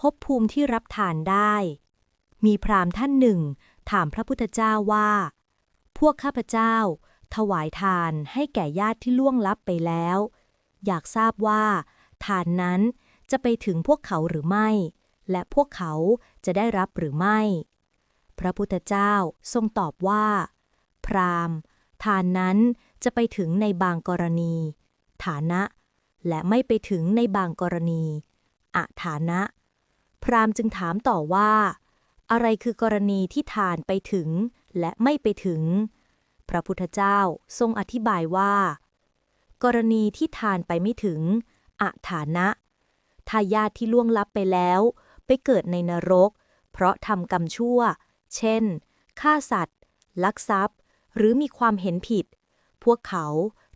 ภพภูมิที่รับทานได้ มีพราหมณ์ท่านหนึ่ง ถามพระพุทธเจ้าว่า พวกข้าพเจ้า ถวายทานให้แก่ญาติที่ล่วงลับไปแล้ว อยากทราบว่า ทานนั้นจะไปถึงพวกเขาหรือไม่ และพวกเขาจะได้รับหรือไม่ พระพุทธเจ้าทรงตอบว่า พราหมณ์ ทานนั้นจะไปถึงในบางกรณี ฐานะ และไม่ไปถึงในบางกรณี อะฐานะ รามจึงถามต่อว่า อะไรคือกรณีที่ทานไปถึงและไม่ไปถึง พระพุทธเจ้าทรงอธิบายว่า กรณีที่ทานไปไม่ถึงอะฐานะทายาทที่ล่วงลับไปแล้ว ไปเกิดในนรก เพราะทำกรรมชั่ว เช่นฆ่าสัตว์ ลักทรัพย์ หรือมีความเห็นผิด พวกเขา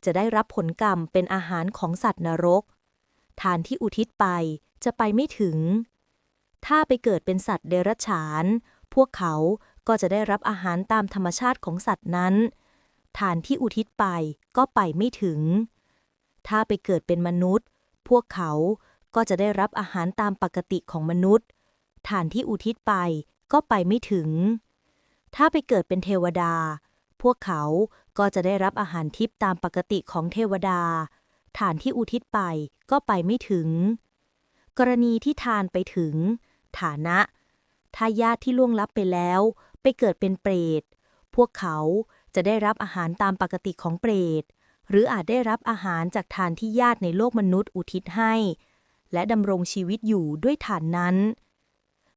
จะได้รับผลกรรมเป็นอาหารของสัตว์นรก ทานที่อุทิศไปจะไปไม่ถึง ถ้าไปเกิดเป็นสัตว์เดรัจฉาน พวกเขาก็จะได้รับอาหารตามธรรมชาติของสัตว์นั้นทานที่อุทิศไปก็ไปไม่ถึง ถ้าไปเกิดเป็นมนุษย์ พวกเขาก็จะได้รับอาหารตามปกติของมนุษย์ทานที่อุทิศไปก็ไปไม่ถึง ถ้าไปเกิดเป็นเทวดา พวกเขาก็จะได้รับอาหารทิพย์ตามปกติของเทวดาทานที่อุทิศไปก็ไปไม่ถึง กรณีที่ทานไปถึง ฐานะ ถ้าญาติที่ล่วงลับไปแล้ว ไปเกิดเป็นเปรต พวกเขาจะได้รับอาหารตามปกติของเปรต หรืออาจได้รับอาหารจากทานที่ญาติในโลกมนุษย์อุทิศให้ และดำรงชีวิตอยู่ด้วยฐานนั้น